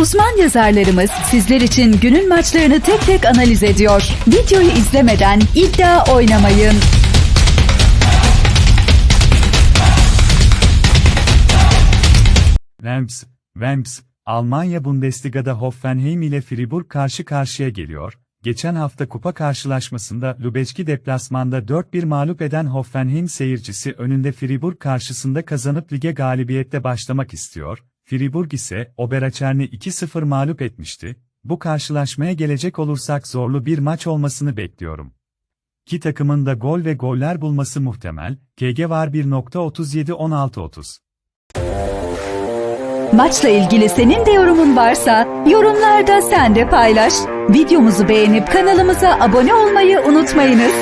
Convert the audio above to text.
Uzman yazarlarımız sizler için günün maçlarını tek tek analiz ediyor. Videoyu izlemeden iddia oynamayın. Rams, Rams, Almanya Bundesliga'da Hoffenheim ile Fribourg karşı karşıya geliyor. Geçen hafta kupa karşılaşmasında Lübeck'i deplasmanda 4-1 mağlup eden Hoffenheim seyircisi önünde Fribourg karşısında kazanıp lige galibiyette başlamak istiyor. Fribourg ise Oberachern'i 2-0 mağlup etmişti. Bu karşılaşmaya gelecek olursak zorlu bir maç olmasını bekliyorum. İki takımın da gol ve goller bulması muhtemel. KG var 1.37-16-30. Maçla ilgili senin de yorumun varsa yorumlarda sen de paylaş. Videomuzu beğenip kanalımıza abone olmayı unutmayınız.